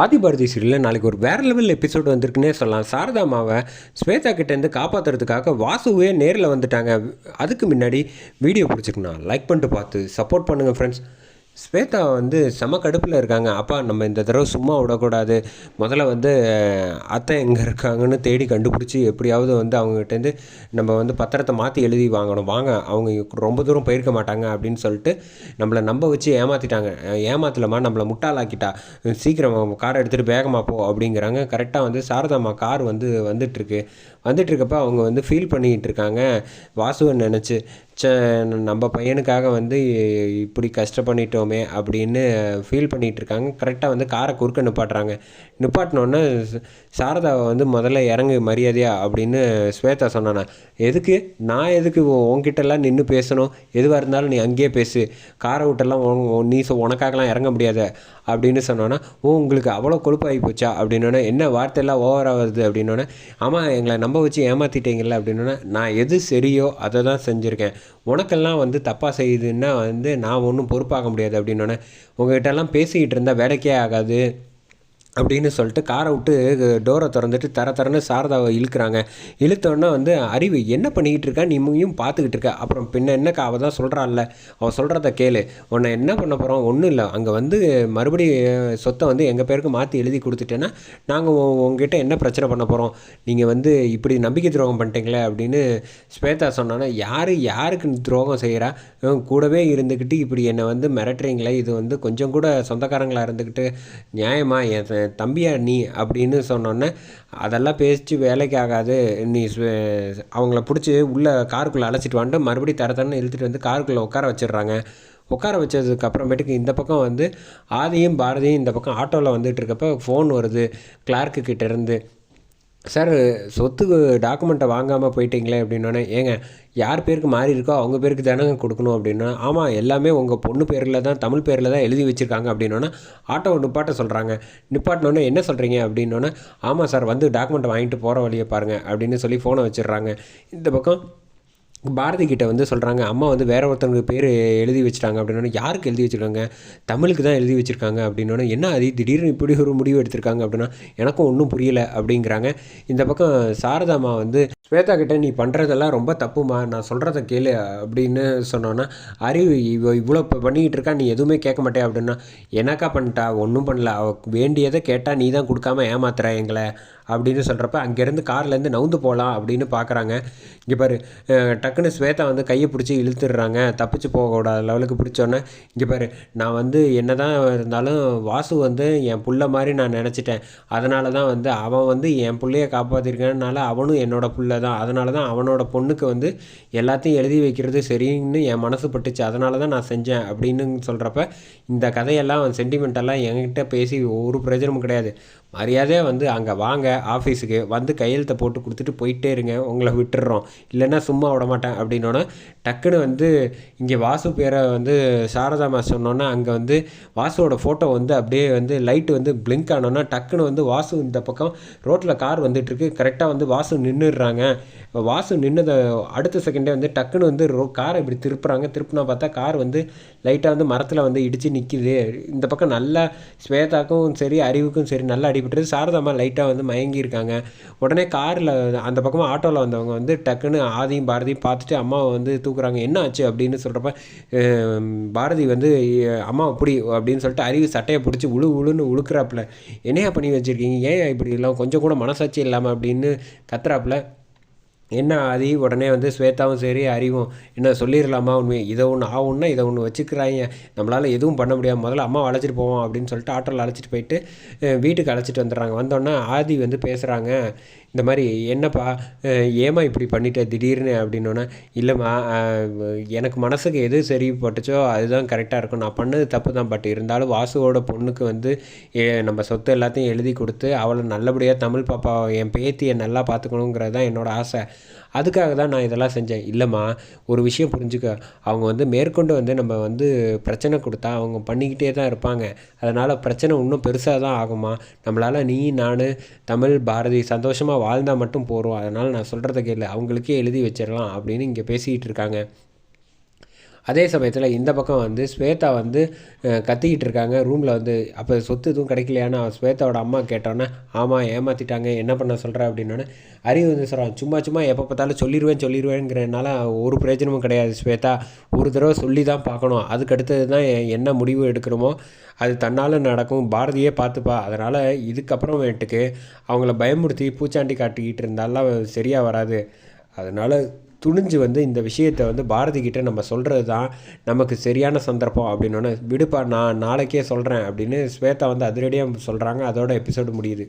ஆதிபாரதி சீரியலில் நாளைக்கு ஒரு வேறு லெவல் எபிசோடு வந்திருக்குன்னே சொல்லலாம். சாரதாமாவை ஸ்வேதா கிட்டேருந்து காப்பாற்றுறதுக்காக வாசுவே நேரில் வந்துட்டாங்க. அதுக்கு முன்னாடி வீடியோ பிடிச்சிருக்கணும் லைக் பண்ணிட்டு பார்த்து சப்போர்ட் பண்ணுங்கள் ஃப்ரெண்ட்ஸ் ஸ்வேதா வந்து செம கடுப்பில் இருக்காங்க. அப்பா நம்ம இந்த தடவை சும்மா விடக்கூடாது. முதல்ல வந்து அத்தை எங்கே இருக்காங்கன்னு தேடி கண்டுபிடிச்சி எப்படியாவது வந்து அவங்ககிட்டேருந்து நம்ம வந்து பத்திரத்தை மாற்றி எழுதி வாங்கணும். வாங்க அவங்க ரொம்ப தூரம் போயிருக்க மாட்டாங்க அப்படின்னு சொல்லிட்டு நம்மளை நம்ப வச்சு ஏமாற்றிட்டாங்க ஏமாத்தலமா நம்மளை முட்டாளாக்கிட்டா. சீக்கிரம் காரை எடுத்துகிட்டு வேகமாக போ அப்படிங்கிறாங்க. கரெக்டாக வந்து சாரதாம்மா கார் வந்து வந்துட்டுருக்கு. வந்துட்டுருக்கப்ப அவங்க வந்து ஃபீல் பண்ணிக்கிட்டு இருக்காங்க வாசுவை நினச்சி சே நம்ம பையனுக்காக வந்து இப்படி கஷ்டப்பண்ணிட்டோமே அப்படின்னு ஃபீல் பண்ணிகிட்டு இருக்காங்க கரெக்டாக வந்து காரை குறுக்க நிப்பாட்டுறாங்க. நிப்பாட்டினோன்னே சாரதாவை வந்து முதல்ல இறங்கு மரியாதையா அப்படின்னு ஸ்வேதா சொன்னானா. எதுக்கு? நான் எதுக்கு உன் உன்கிட்டலாம் நின்று பேசணும்? எதுவாக இருந்தாலும் நீ அங்கேயே பேசு. காரை விட்டெல்லாம் நீ சொ- உனக்காகலாம் இறங்க முடியாத அப்படின்னு சொன்னோன்னா ஓ உங்களுக்கு அவ்வளோ கொழுப்பாகி போச்சா? அப்படின்னோடனே என்ன வார்த்தையெல்லாம் ஓவராக வருது? அப்படின்னோடனே ஆமாம் எங்களை நம்ப வச்சு ஏமாற்றிட்டீங்கல்ல அப்படின்னோடனே நான் எது சரியோ அதை தான் செஞ்சுருக்கேன். உனக்கெல்லாம் வந்து தப்பாக செய்யுதுன்னா வந்து நான் ஒன்றும் பொறுப்பாக முடியாது அப்படின்னோடனே உங்ககிட்டலாம் பேசிக்கிட்டு இருந்தால் வேலைக்கே ஆகாது. அப்படின்னு சொல்லிட்டு காரை விட்டு டோரை திறந்துட்டு தர தரன்னு சாரதாவை இழுக்கிறாங்க. இழுத்தோடனே வந்து அறிவு என்ன பண்ணிக்கிட்டு இருக்கா? நீயும் பார்த்துக்கிட்டு இருக்க. அப்புறம் பின்ன என்னக்கா? அவள் தான் சொல்கிறாள்ல அவள் சொல்கிறத கேளு. உன்னை என்ன பண்ண போகிறோம் ஒன்றும் இல்லை. அங்கே வந்து மறுபடியும் சொத்தை வந்து எங்கள் பேருக்கு மாற்றி எழுதி கொடுத்துட்டேன்னா நாங்கள் உங்ககிட்ட என்ன பிரச்சனை பண்ண போகிறோம் நீங்கள் வந்து இப்படி நம்பிக்கை துரோகம் பண்ணிட்டீங்களே அப்படின்னு ஸ்வேதா சொன்னோன்னா யார் யாருக்கு துரோகம் செய்கிறா கூடவே இருந்துக்கிட்டு இப்படி என்னை வந்து மிரட்டுறீங்களே? இது வந்து கொஞ்சம் கூட சொந்தக்காரங்களாக இருந்துக்கிட்டு நியாயமாக என் தம்பியா நீ அப்படின்னு சொன்னோன்னே அதெல்லாம் பேசிச்சு வேலைக்கு ஆகாது. நீ அவங்கள பிடிச்சி உள்ளே காருக்குள்ளே அழைச்சிட்டு வந்துட்டு மறுபடியும் தர தரன்னு இழுத்துட்டு வந்து காருக்குள்ளே உட்கார வச்சிடுறாங்க. உட்கார வச்சதுக்கு அப்புறமேட்டுக்கு இந்த பக்கம் வந்து ஆதியும் பாரதியும் இந்த பக்கம் ஆட்டோவில் வந்துட்டு இருக்கப்ப ஃபோன் வருது. கிளார்க்கு கிட்டேருந்து சார் சொத்துக்கு டாக்குமெண்ட்டை வாங்காமல் போயிட்டீங்களே அப்படின்னோடனே ஏங்க யார் பேருக்கு மாறி இருக்கோ அவங்க பேருக்கு தானே கொடுக்கணும் அப்படின்னா ஆமாம் எல்லாமே உங்கள் பொண்ணு பேரில் தான் தமிழ் பேரில் தான் எழுதி வச்சுருக்காங்க அப்படின்னோடனே ஆட்டோ நிப்பாட்ட சொல்கிறாங்க நிப்பாட்டினோடனே என்ன சொல்கிறீங்க அப்படின்னோடனே ஆமாம் சார் வந்து டாக்குமெண்ட்டை வாங்கிட்டு போகிற வழியை பாருங்கள் அப்படின்னு சொல்லி ஃபோனை வச்சிடுறாங்க. இந்த பக்கம் பாரதி கிட்ட வந்து சொல்கிறாங்க அம்மா வந்து வேற ஒருத்தவங்க பேர் எழுதி வச்சுட்டாங்க. அப்படின்னோடனே யாருக்கு எழுதி வச்சுருக்காங்க? தமிழுக்கு தான் எழுதி வச்சுருக்காங்க. அப்படின்னோடனே என்ன அது திடீர்னு இப்படி ஒரு முடிவு எடுத்திருக்காங்க? அப்படின்னா எனக்கும் ஒன்றும் புரியலை. அப்படிங்கிறாங்க. இந்த பக்கம் சாரதாம்மா வந்து ஸ்வேதா கிட்ட நீ பண்ணுறதெல்லாம் ரொம்ப தப்புமா? நான் சொல்கிறத கேளு. அப்படின்னு சொன்னோன்னா அறிவு இவ இவ்வளோ இப்போ பண்ணிக்கிட்டு இருக்கா நீ எதுவுமே கேட்க மாட்டே அப்படின்னா என்னக்கா பண்ணிட்டா? ஒன்றும் பண்ணல. அவ வேண்டியதை கேட்டால் நீ தான் கொடுக்காம ஏமாத்துற எங்களை. அப்படின்னு சொல்கிறப்ப அங்கேருந்து கார்லேருந்து நவுந்து போகலாம் அப்படின்னு பார்க்குறாங்க இங்கே பாரு டக்குன்னு ஸ்வேதா வந்து கையை பிடிச்சி இழுத்துடுறாங்க. தப்பிச்சு போகக்கூடாத லெவலுக்கு பிடிச்சோன்னே. இங்கே பாரு நான் வந்து என்ன தான் இருந்தாலும் வாசு வந்து என் புள்ள மாதிரி நான் நினச்சிட்டேன். அதனால தான் வந்து அவன் வந்து என் பிள்ளைய காப்பாற்றிருக்கனால அவனும் என்னோட புள்ள தான். அதனால தான் அவனோட பொண்ணுக்கு வந்து எல்லாத்தையும் எழுதி வைக்கிறது சரின்னு என் மனசு பட்டுச்சு. அதனால தான் நான் செஞ்சேன் அப்படின்னு சொல்கிறப்ப இந்த கதையெல்லாம் சென்டிமெண்டெல்லாம் என்கிட்ட பேசி ஒரு பிரயோஜனமும் கிடையாது. மரியாதையாக வந்து அங்கே வாங்க ஆஃபீஸுக்கு வந்து கையெழுத்தை போட்டு கொடுத்துட்டு போயிட்டே இருங்க உங்களை விட்டுடுறோம் இல்லைன்னா சும்மா விட மாட்டேன். அப்படின்னோடனே டக்குன்னு வந்து இங்கே வாசு பேரை வந்து சாரதா மா சொன்னோன்னே அங்கே வந்து வாசுவோட ஃபோட்டோ வந்து அப்படியே வந்து லைட்டு வந்து பிளிங்க் ஆனோன்னா டக்குன்னு வந்து வாசு இந்த பக்கம் ரோட்டில் கார் வந்துட்டுருக்கு. கரெக்டாக வந்து வாசு நின்றுடுறாங்க வாசு நின்னதை அடுத்த செகண்டே வந்து டக்குன்னு வந்து ரோ காரை இப்படி திருப்புறாங்க. திருப்பினா பார்த்தா கார் வந்து லைட்டாக வந்து மரத்தில் வந்து இடித்து நிற்கிது இந்த பக்கம் நல்லா ஸ்வேதாக்கும் சரி அறிவுக்கும் சரி நல்லா அடிபட்டுருது சாரதாம்மா லைட்டாக வந்து மயங்கியிருக்காங்க. உடனே காரில் அந்த பக்கமாக ஆட்டோவில் வந்தவங்க வந்து டக்குன்னு ஆதியும் பாரதியும் பார்த்துட்டு அம்மாவை வந்து தூக்குறாங்க. என்ன ஆச்சு? அப்படின்னு சொல்கிறப்ப பாரதி வந்து அம்மா அப்படி அப்படின்னு சொல்லிட்டு அறிவு சட்டையை பிடிச்சி உழு உழுன்னு உழுக்கிறாப்புல. என்னையா பண்ணி வச்சுருக்கீங்க? ஏன் இப்படி எல்லாம் கொஞ்சம் கூட மனசாட்சி இல்லாமல் அப்படின்னு கத்துறாப்புல. என்ன ஆதி? உடனே வந்து ஸ்வேதாவும் சரி அறிவும். என்ன சொல்லிடலாமா உண்மை இதை ஒன்று ஆகும்னா இதை ஒன்று வச்சுக்கிறாங்க. நம்மளால் எதுவும் பண்ண முடியாது முதல்ல அம்மா அழைச்சிட்டு போவோம் அப்படின்னு சொல்லிட்டு ஆட்டோவில் அழைச்சிட்டு போயிட்டு வீட்டுக்கு அழைச்சிட்டு வந்துடுறாங்க. வந்தோடனே ஆதி வந்து பேசுகிறாங்க இந்த மாதிரி என்னப்பா ஏமா ஏம்மா இப்படி பண்ணிட்ட? திடீர்னு அப்படின்னோன்னே இல்லைம்மா எனக்கு மனசுக்கு எது சரி பட்டுச்சோ அதுதான் கரெக்டாக இருக்கும். நான் பண்ணது தப்பு தான். பட் இருந்தாலும் வாசுவோட பொண்ணுக்கு வந்து ஏ, நம்ம சொத்து எல்லாத்தையும் எழுதி கொடுத்து அவளை நல்லபடியாக தமிழ் பாப்பா என் பேத்தியை நல்லா பார்த்துக்கணுங்கிறது தான் என்னோடய ஆசை. அதுக்காக தான் நான் இதெல்லாம் செஞ்சேன். இல்லைம்மா ஒரு விஷயம் புரிஞ்சுக்க. அவங்க வந்து மேற்கொண்டு வந்து நம்ம வந்து பிரச்சனை கொடுத்தா அவங்க பண்ணிக்கிட்டே தான் இருப்பாங்க. அதனால் பிரச்சனை இன்னும் பெருசாக தான் ஆகுமா நம்மளால் நீ நான் தமிழ் பாரதி சந்தோஷமாக வாழ்ந்தால் மட்டும் போகிறோம் அதனால் நான் சொல்கிறத கேளு. அவங்களுக்கே எழுதி வச்சிடலாம் அப்படின்னு இங்கே பேசிக்கிட்டு இருக்காங்க. அதே சமயத்தில் இந்த பக்கம் வந்து ஸ்வேதா வந்து கத்திக்கிட்டு இருக்காங்க. ரூமில் வந்து அப்போ சொத்து எதுவும் கிடைக்கலையான்னு ஸ்வேதாவோட அம்மா கேட்டோன்னே ஆமாம் ஏமாற்றிட்டாங்க என்ன பண்ண சொல்கிற அப்படின்னோடனே அறிவு வந்து சொல்கிறான் சும்மா சும்மா எப்போ பார்த்தாலும் சொல்லிடுவேன் சொல்லிடுவேங்கிறதுனால ஒரு பிரயோஜனமும் கிடையாது ஸ்வேதா. ஒரு தடவை சொல்லி தான் பார்க்கணும். அதுக்கு அடுத்தது தான் என்ன முடிவு எடுக்கிறோமோ அது தன்னால் நடக்கும். பாரதியே பார்த்துப்பா. அதனால் இதுக்கப்புறமேட்டுக்கு அவங்கள பயமுறுத்தி பூச்சாண்டி காட்டிக்கிட்டு இருந்தாலாம் சரியாக வராது. அதனால் துணிஞ்சு வந்து இந்த விஷயத்தை வந்து பாரதி கிட்டே நம்ம சொல்கிறது தான் நமக்கு சரியான சந்தர்ப்பம் அப்படின்னோடனே விடுப்பா நான் நாளைக்கே சொல்கிறேன் அப்படின்னு ஸ்வேதா வந்து அதிரடியாக சொல்கிறாங்க அதோட எபிசோடு முடியுது.